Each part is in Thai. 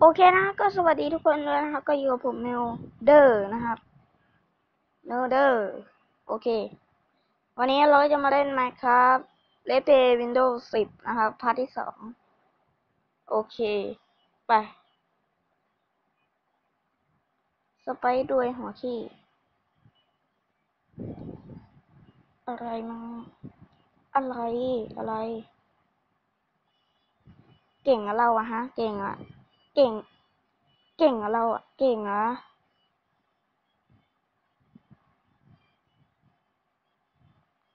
โอเคนะก็สวัสดีทุกคนด้วยนะครับ ก็อยู่กับผมเมลเดอร์นะครับเมลเดอร์โอเค วันนี้เราจะมาเล่น Minecraft l e t Play Windows 10นะครับพาร์ทที่สองโอเค ไป สไปด้วยหัวขี้ อะไรมั้งอะไรอะไร เก่งอะเราอะฮะ เก่งอะ เก่ง เก่งอะเราอะเก่งอะ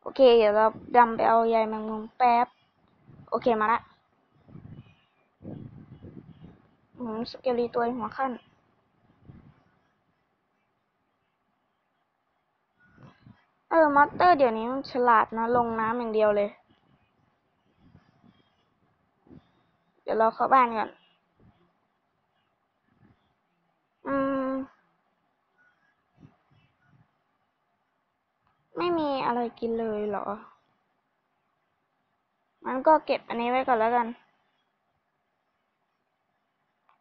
โอเค เดี๋ยวเราดำไปเอาใยแมงมุมแป๊บ โอเคมาละหืมสเกลีตัวหัวขั้น เออ มอเตอร์เดี๋ยวนี้มันฉลาดนะ ลงน้ำอย่างเดียวเลย เดี๋ยวเราเข้าบ้านก่อน อืม ไม่มีอะไรกินเลยเหรอ มันก็เก็บอันนี้ไว้ก่อนแล้วกัน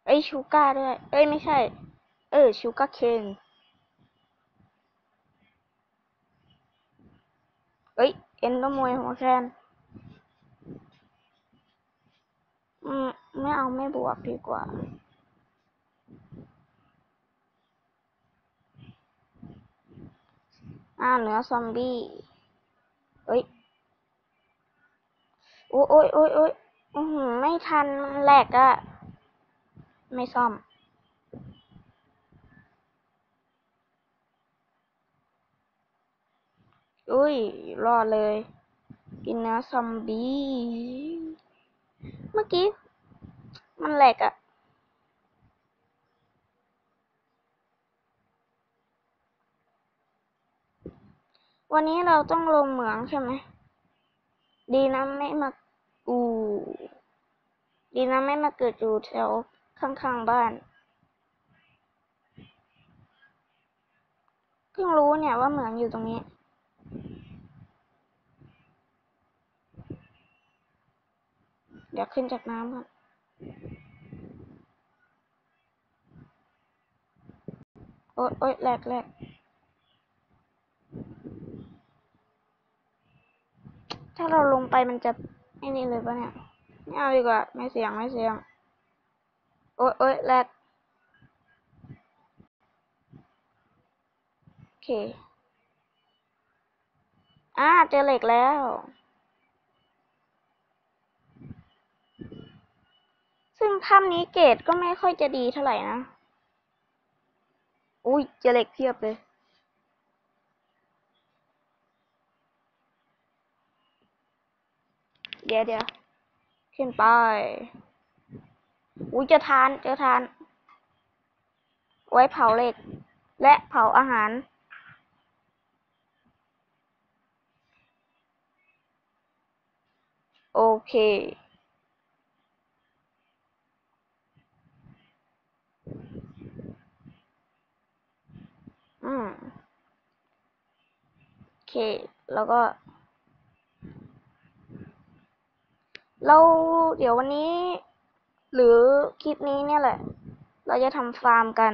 เอ้ยชูก้าด้วย เอ้ยไม่ใช่ เออชูก้าเคนเอ้ยเอ็นดมวยหัวแคนอืมไม่เอาไม่บวกดีกว่า อ่าเนื้อซอมบี้เอ้ย โอ้ยโอ้ยโอ้ยโอ้ยไม่ทันมันแหลกอะไม่ซ่อม อุ้ย รอดเลย กินเนื้อซอมบี้ เมื่อกี้ มันแหลกอะ วันนี้เราต้องลงเหมืองใช่ไหม ดีนะไม่มาอูดีนะไม่มาเกิดอยู่แถวข้างๆบ้าน เพิ่งรู้เนี่ยว่าเหมืองอยู่ตรงนี้ เดี๋ยวขึ้นจากน้ำก่อนโอ๊ยโอ๊ยแหลกแหลก ถ้าเราลงไปมันจะไอ้นี่เลยปะเนี่ยไม่เอาดีกว่า ไม่เสียงไม่เสียง โอ๊ยโอ๊ยแลกโอเคอ่าเจอเหล็กแล้วซึ่งถ้ำนี้เกรดก็ไม่ค่อยจะดีเท่าไหร่นะ อุ้ยเจอเหล็กเพียบเลย เดี๋ยวเดี๋ยวขึ้นไป อุ้ยจะทานจะทาน ไว้เผาเหล็ก และเผาอาหาร โอเคอืมโอเค แล้วก็ เราเดี๋ยววันนี้ หรือคลิปนี้เนี่ยแหละ เราจะทำฟาร์มกัน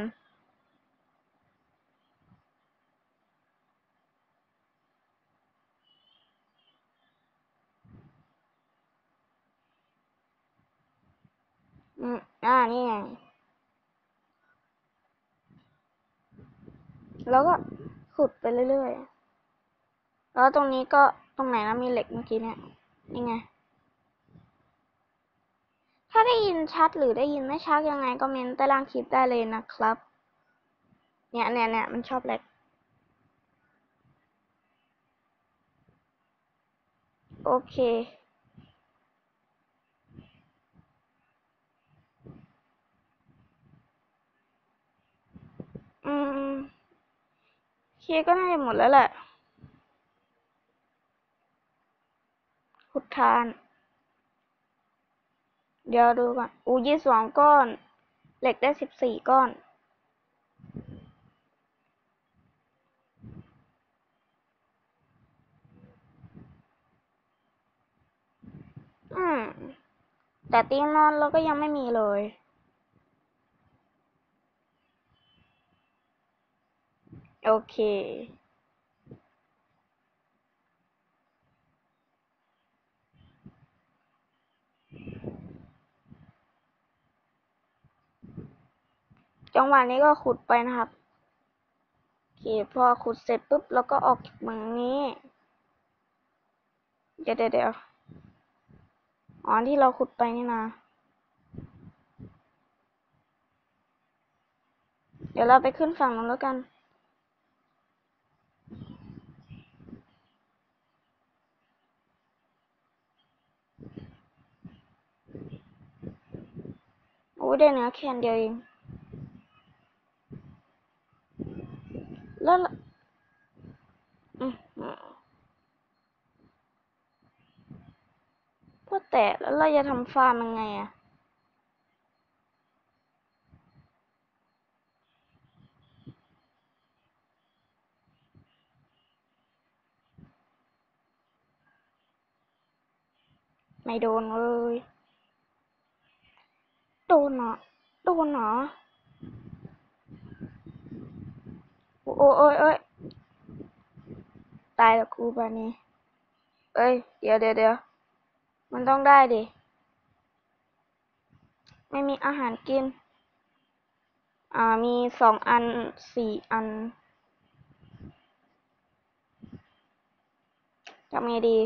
อืมอ่านี่ไงแล้วก็ขุดไปเรื่อยๆ แล้วตรงนี้ก็ตรงไหนนะมีเหล็กเมื่อกี้เนี่ย นี่ไง ถ้าได้ยินชัดหรือได้ยินไม่ชัดยังไงก็เมนต์ใต้ล่างคลิปได้เลยนะครับ เนี่ยเนี่ยเนี่ยมันชอบแหลกโอเค อืมเคก็น่าจะหมดแล้วแหละ ขุดทาน เดี๋ยวดูก่อน อูยี่สองก้อน เหล็กได้สิบสี่ก้อน อืม แต่เตียงนอนเราก็ยังไม่มีเลยโอเค จังหวะนี้ก็ขุดไปนะครับโอเคพอขุดเสร็จปุ๊บแล้วก็ออกจากเมืองนี้ เดี๋ยวเดี๋ยวอ๋อที่เราขุดไปนี่นะเดี๋ยวเราไปขึ้นฝั่งนู้นแล้วกัน โอ้ได้เนื้อแค่นเดียวเอง แล้วเราอืมอืมพวกแต่แล้วเราจะทำฟาร์มยังไงอะไม่โดนเลย โดนเหรอ โดนเหรอ โอ้โอ้โอ้ยโอ้ยตายแล้วครูบานี้เอ้ย เดี๋ยวเดี๋ยวเดี๋ยวมันต้องได้ดิ ไม่มีอาหารกิน อ่า มีสองอันสี่อันทำไงดี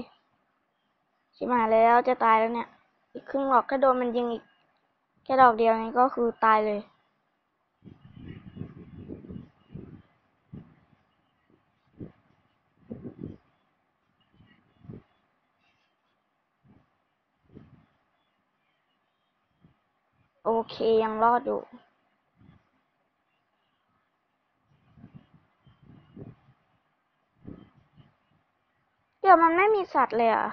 ชิบหาแล้วจะตายแล้วเนี่ย อีกครึ่งหลอกก็โดนมันยิงอีก แค่ดอกเดียวนี้ก็คือตายเลย โอเคยังรอดอยู่เดี๋ยวมันไม่มีสัตว์เลยอะ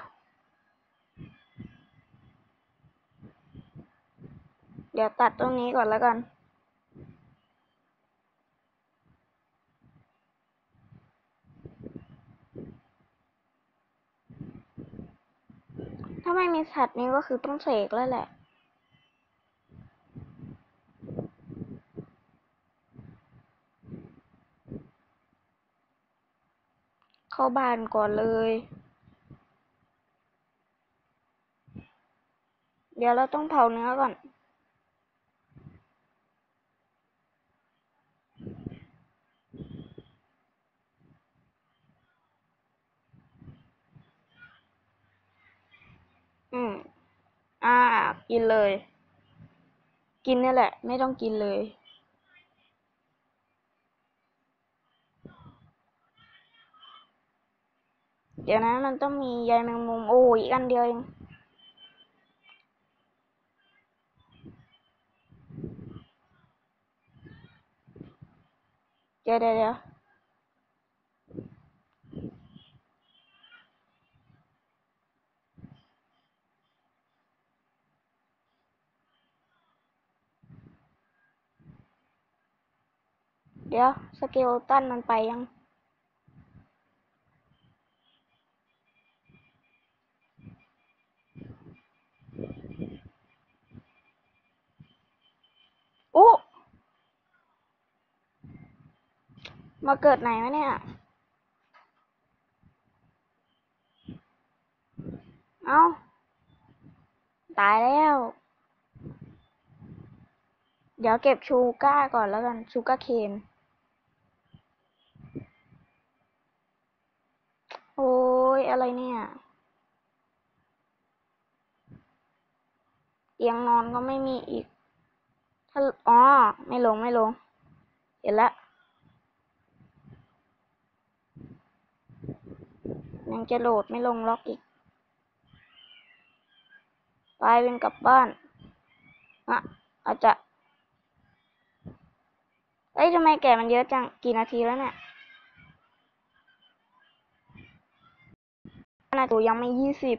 เดี๋ยวตัดตรงนี้ก่อนแล้วกัน ถ้าไม่มีสัตว์นี้ก็คือต้องเสกแล้วแหละ เข้าบ้านก่อนเลย เดี๋ยวเราต้องเผาเนื้อก่อนอืม อ่า กินเลย กินนี่แหละ ไม่ต้องกินเลย เดี๋ยวนะมันต้องมีใยแมงมุมโอ้ยอีกอันเดียวเองเดี๋ยวเดี๋ยวเดี๋ยวเดี๋ยวสเกลตันมันไปยัง โอ้ มาเกิดไหนวะเนี่ย เอาตายแล้ว เดี๋ยวเก็บชูก้าก่อนแล้วกัน ชูก้าเคนโอ้ยอะไรเนี่ยเตียงนอนก็ไม่มีอีก ถ้า อ๋อ ไม่ลงไม่ลง เห็นแล้ว ยังจะโหลดไม่ลงล็อกอีก ไปเป็นกลับบ้านอะอาจจะ เอ้ยทำไมแก่มันเยอะจัง กี่นาทีแล้วเนี่ยนาทียังไม่ยี่สิบ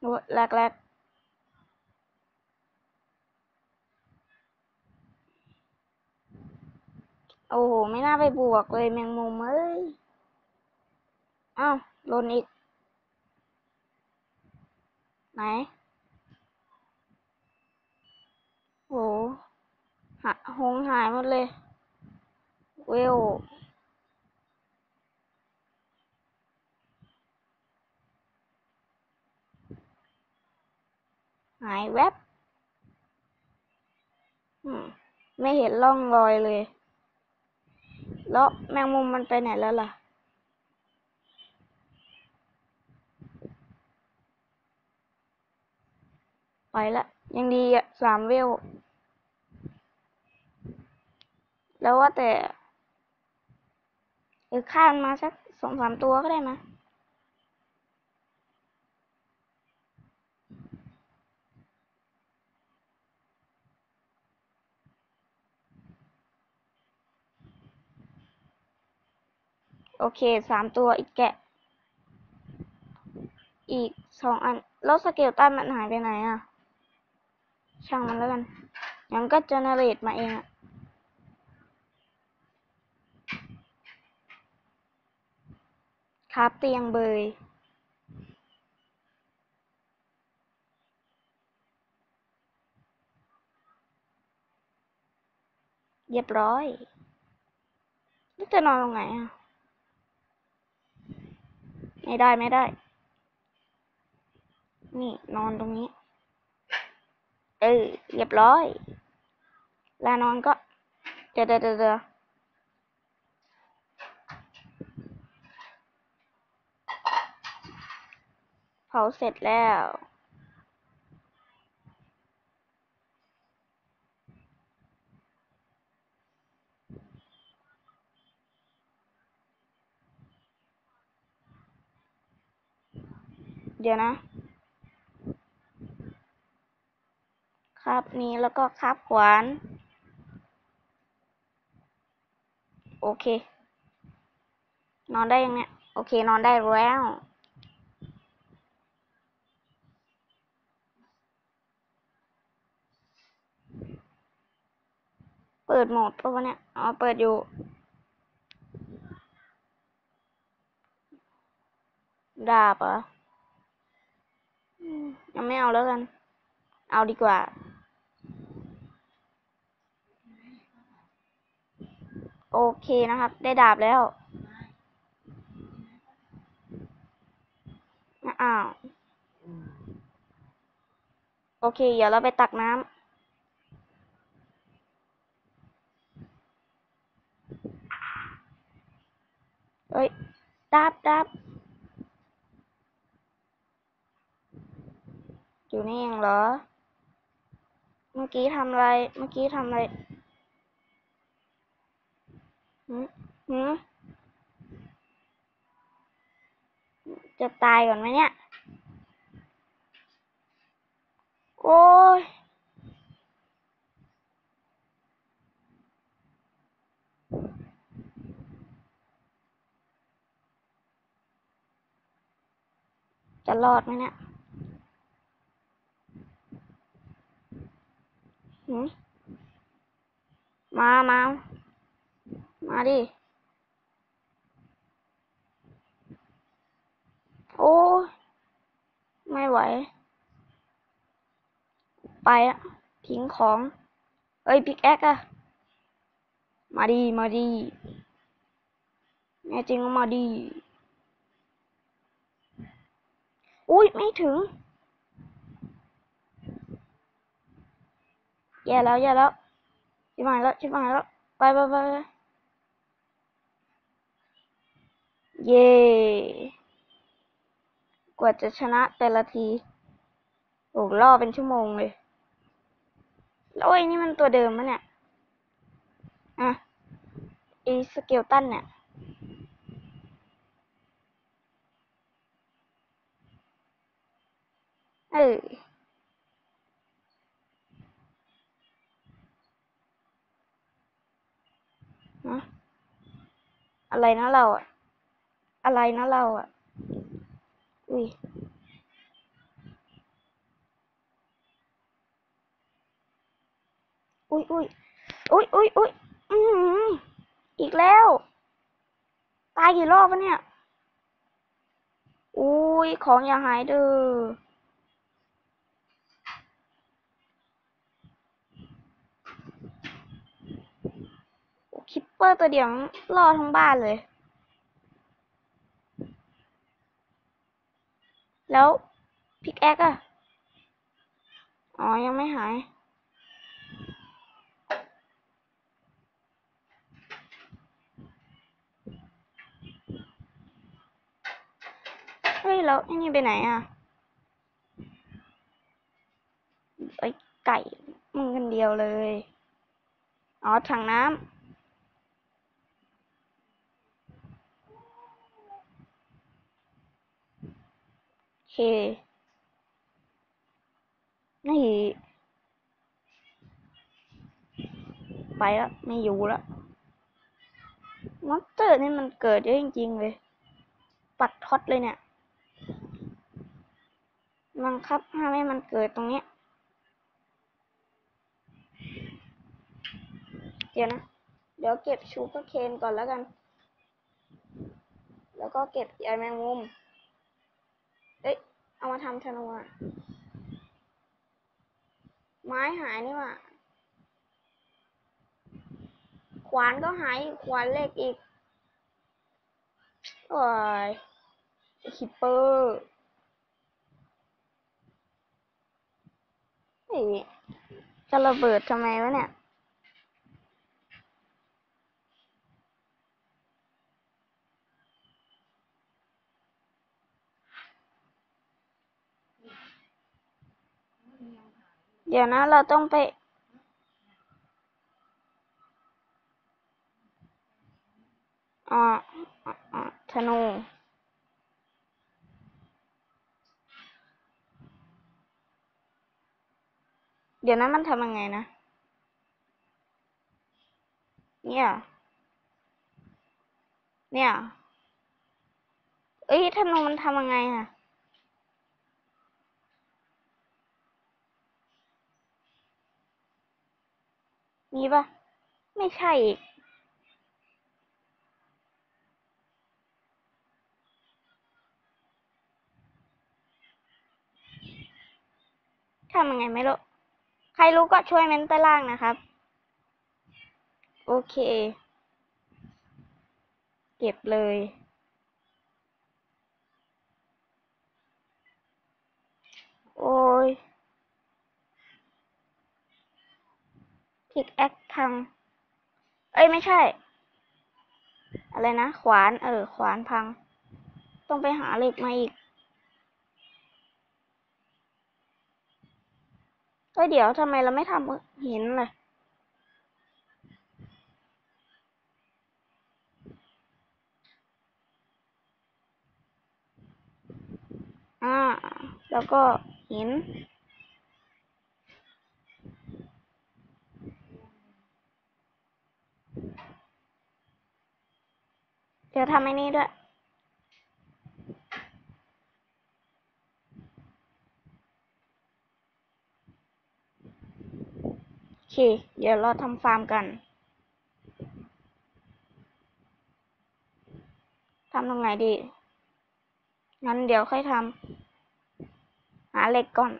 โอ้ยแรกแรก โอ้โห ไม่น่าไปบวกเลยแมงมุมเอ้ยอ้าวโดนอีก ไหน โหหาหงหายหมดเลย เวลหายแวบอืมไม่เห็นร่องรอยเลย แล้วแมงมุมมันไปไหนแล้วล่ะ ไปละ ยังดีอะสามเวล แล้วว่าแต่เออข้ามมาสักสองสามตัวก็ได้มะ โอเคสามตัวอีกแกะ อีกสองอัน แล้วสเกลตันมันหายไปไหนอะช่างมันแล้วกันยังก็เจเนเรตมาเองอะครับเตียงเบยเรียบร้อย นี่จะนอนตรงไหนอะ ไม่ได้ไม่ได้ นี่นอนตรงนี้ เออเรียบร้อยแล้วนอนก็เดี๋ยวเดี๋ยวเดเดเผาเสร็จแล้ว เดี๋ยวนะ ครับนี้แล้วก็ครับขวาน โอเค นอนได้ยังเนี่ย โอเค นอนได้แล้วเปิดโหมดปะวะเนี่ย อ๋อ เปิดอยู่ ดาบเหรอ ยังไม่เอาแล้วกัน เอาดีกว่า โอเคนะครับ ได้ดาบแล้ว อ้าว โอเค เดี๋ยวเราไปตักน้ำเอ้ยดาบดาบ อยู่นี่เองเหรอ เมื่อกี้ทำอะไร เมื่อกี้ทำอะไรหืมหืมจะตายก่อนไหมเนี่ย โอ้ยจะรอดไหมเนี่ย มามา มาดิ โอ้ ไม่ไหว ไปอะทิ้งของ เอ้ยพิกแอคอะมาดี มาดี แน่จริงก็มาดี อุ้ยไม่ถึง แย่แล้วแย่แล้วชิบหายแล้วชิบหายแล้วไปไปไปเย่กว่าจะชนะแต่ละทีโอ้ล่อเป็นชั่วโมงเลยแล้วไอ้นี่มันตัวเดิมมะเนี่ยอะไอ้สเกลตันเนี่ยเออ นะ อะไรนะเราอะอะไรนะเราอะอุ้ยอุ้ยอุ้ยอุ้ยอุ้ยอุ้ยอือหืออีกแล้ว ตายกี่รอบวะเนี่ย อุ้ยของอย่าหายเด้อ คิปเปอร์ตัวเดียวล่อทั้งบ้านเลย แล้วพิกแอคอะอ๋อ ยังไม่หาย เฮ้ย แล้วไอ้นี่ไปไหนอะไอ้ยไก่มึงคนเดียวเลย อ๋อถังน้ำ เคนี่ไปแล้วไม่อยู่แล้วมอนสเตอร์นี่มันเกิดเยอะจริงๆเลย ปัดท็อตเลยเนี่ยบังคับห้ามให้มันเกิดตรงเนี้ยเดี๋ยวนะ เดี๋ยวเก็บชูเปอร์เคนก่อนแล้วกัน แล้วก็เก็บใยแมงมุม เอามาทำธนูอะไม้หายนี่ว่าขวานก็หายอีกขวานเล็กอีกโอ้ยคิปเปอร์เฮ้ยจะระเบิดทำไมวะเนี่ย เดี๋ยวนะ เราต้องไปอ่าอ่าอ่าธนูเดี๋ยวนะมันทำยังไงนะ เนี่ย เนี่ย เอ้ยธนูมันทำยังไงอะ มีปะไม่ใช่อีกทำยังไงไม่รู้ ใครรู้ก็ช่วยเม้นใต้ล่างนะครับ โอเค เก็บเลย โอ้ย พิกแอคพังเอ้ยไม่ใช่ อะไรนะ ขวาน เออ ขวานพัง ต้องไปหาเหล็กมาอีกเฮ้ยเดี๋ยวทำไมเราไม่ทำหินเลยอ่า แล้วก็หิน เดี๋ยวทำไอ้นี่ด้วย โอเค เดี๋ยวเราทำฟาร์มกัน ทำตรงไหนดี งั้นเดี๋ยวค่อยทำ หาเหล็กก่อน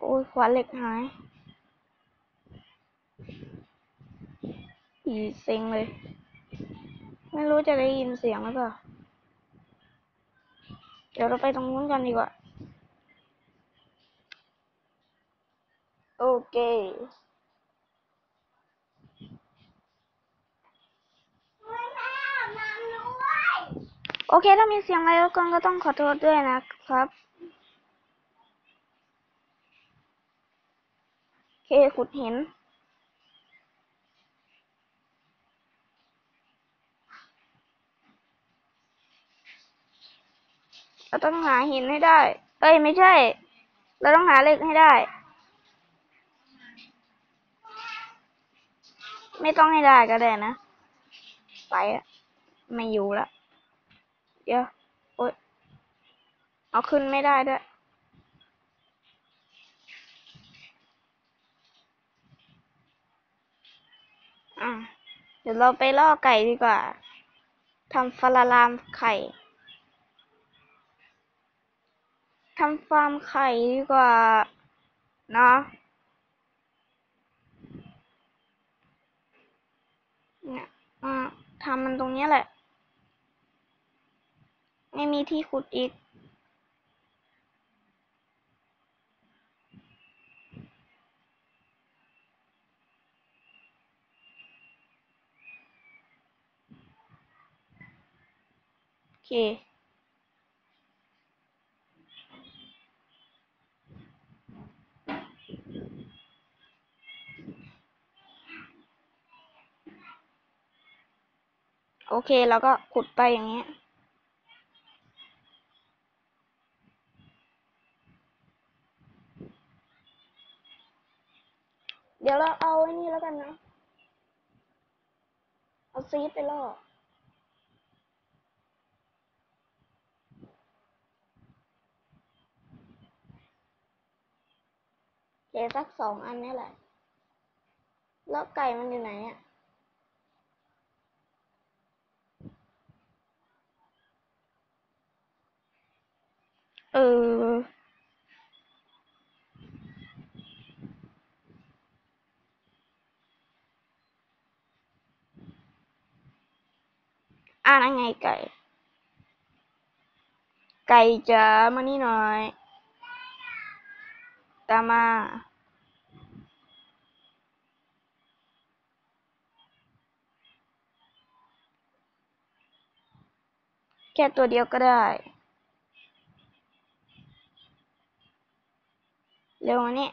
โอ้ยขวานเหล็กหาย อีเซ็งเลย ไม่รู้จะได้ยินเสียงหรือเปล่า เดี๋ยวเราไปตรงนู้นกันดีกว่า โอเคโอเค ถ้ามีเสียงอะไรรบกวนก็ต้องขอโทษด้วยนะครับ โอเค ขุดหิน เราต้องหาหินให้ได้ เอ้ย ไม่ใช่ เราต้องหาเหล็กให้ได้ ไม่ต้องให้ได้ก็ได้นะ ไปอะไม่อยู่ละ เดี๋ยว โอ๊ย เอาขึ้นไม่ได้ด้วย อะ เดี๋ยวเราไปล่อไก่ดีกว่าทำฟาลารามไข่ทำฟาร์มไข่ดีกว่าเนาะเนี่ยทำมันตรงเนี้ยแหละ ไม่มีที่ขุดอีก โอเคโอเค แล้วก็ขุดไปอย่างเงี้ย เดี๋ยวเราเอาไอ้นี่แล้วกันนะ เอาซีดไปล่อ เจสักสองอันนี่แหละ แล้วไก่มันอยู่ไหนอะเออ อ่านั่นไงไก่ ไก่จ๋ามานี่หน่อย ตมาแค่ตัวเดียวก็ได้ เร็วนี่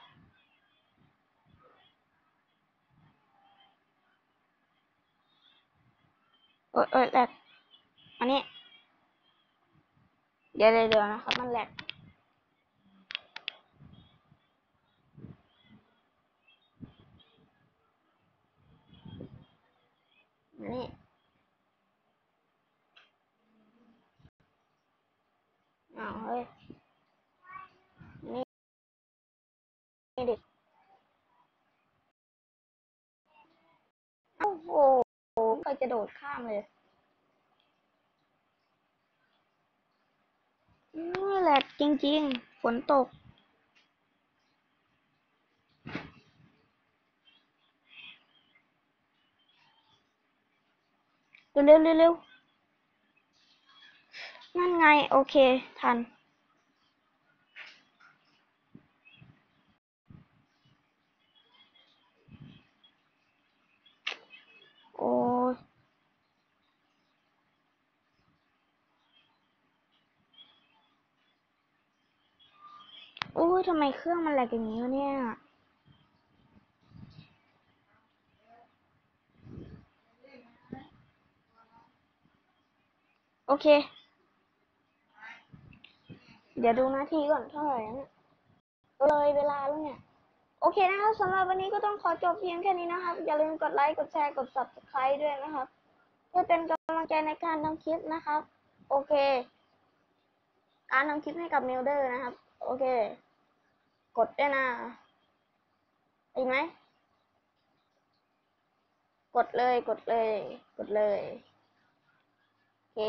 โอ๊ยโอ๊ยแหลกมานี่เดี๋ยวเดี๋ยวเดี๋ยวนะครับ มันแหลก มานี่อ้าวเฮ้ย นี่ นี่ดิโอ้โหใครจะโดดข้ามเลยนี่แหละจริง ๆ ฝนตก เร็วเร็วเร็วนั่นไง โอเค ทัน โอ้โอ้ยทำไมเครื่องมันแหลกอย่างนี้เนี่ย โอเค เดี๋ยวดูนาทีก่อนเท่าไหร่นี่ยเลยเวลาแล้วเนี่ย โอเคนะครับสำหรับวันนี้ก็ต้องขอจบเพียงแค่นี้นะครับ อย่าลืมกดไลค์ กดแชร์ กด subscribe ด้วยนะครับ เพื่อเป็นกำลังใจในการทำคลิปนะครับ โอเค การทำคลิปให้กับมิลเดอร์นะครับ โอเค กดด้วยนะอีกไหม กดเลย กดเลย กดเลย โอเค